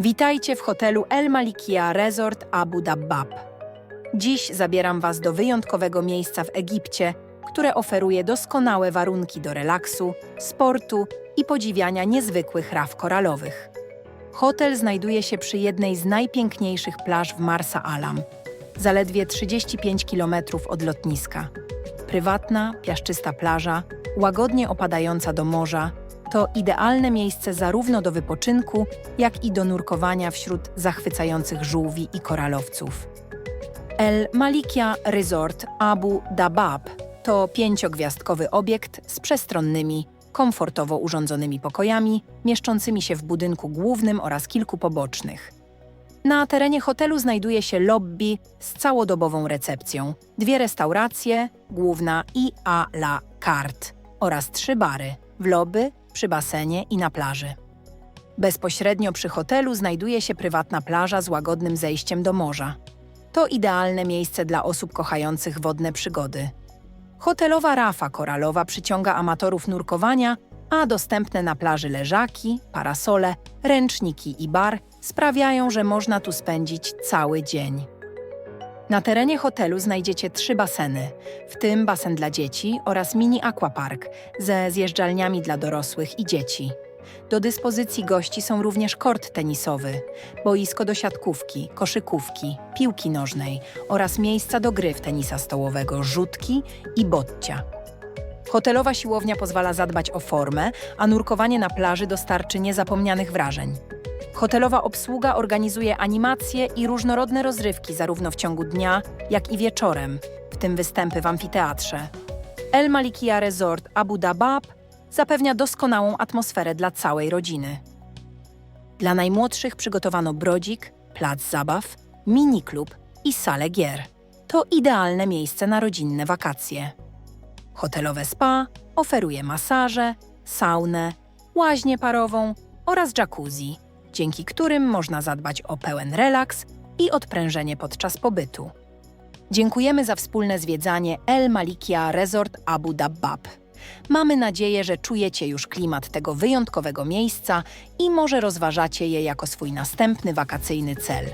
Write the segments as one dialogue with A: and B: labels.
A: Witajcie w hotelu El Malikia Resort Abu Dabbab. Dziś zabieram Was do wyjątkowego miejsca w Egipcie, które oferuje doskonałe warunki do relaksu, sportu i podziwiania niezwykłych raf koralowych. Hotel znajduje się przy jednej z najpiękniejszych plaż w Marsa Alam, zaledwie 35 km od lotniska. Prywatna, piaszczysta plaża, łagodnie opadająca do morza, to idealne miejsce zarówno do wypoczynku, jak i do nurkowania wśród zachwycających żółwi i koralowców. El Malikia Resort Abu Dabab to pięciogwiazdkowy obiekt z przestronnymi, komfortowo urządzonymi pokojami, mieszczącymi się w budynku głównym oraz kilku pobocznych. Na terenie hotelu znajduje się lobby z całodobową recepcją, dwie restauracje, główna i a la carte oraz trzy bary w lobby, przy basenie i na plaży. Bezpośrednio przy hotelu znajduje się prywatna plaża z łagodnym zejściem do morza. To idealne miejsce dla osób kochających wodne przygody. Hotelowa rafa koralowa przyciąga amatorów nurkowania, a dostępne na plaży leżaki, parasole, ręczniki i bar sprawiają, że można tu spędzić cały dzień. Na terenie hotelu znajdziecie trzy baseny, w tym basen dla dzieci oraz mini aquapark ze zjeżdżalniami dla dorosłych i dzieci. Do dyspozycji gości są również kort tenisowy, boisko do siatkówki, koszykówki, piłki nożnej oraz miejsca do gry w tenisa stołowego, rzutki i boccia. Hotelowa siłownia pozwala zadbać o formę, a nurkowanie na plaży dostarczy niezapomnianych wrażeń. Hotelowa obsługa organizuje animacje i różnorodne rozrywki zarówno w ciągu dnia, jak i wieczorem, w tym występy w amfiteatrze. El Malikia Resort Abu Dabab zapewnia doskonałą atmosferę dla całej rodziny. Dla najmłodszych przygotowano brodzik, plac zabaw, mini-klub i salę gier. To idealne miejsce na rodzinne wakacje. Hotelowe spa oferuje masaże, saunę, łaźnię parową oraz jacuzzi, dzięki którym można zadbać o pełen relaks i odprężenie podczas pobytu. Dziękujemy za wspólne zwiedzanie El Malikia Resort Abu Dabbab. Mamy nadzieję, że czujecie już klimat tego wyjątkowego miejsca i może rozważacie je jako swój następny wakacyjny cel.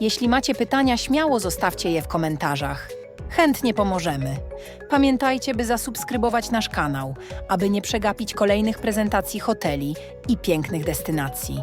A: Jeśli macie pytania, śmiało zostawcie je w komentarzach. Chętnie pomożemy. Pamiętajcie, by zasubskrybować nasz kanał, aby nie przegapić kolejnych prezentacji hoteli i pięknych destynacji.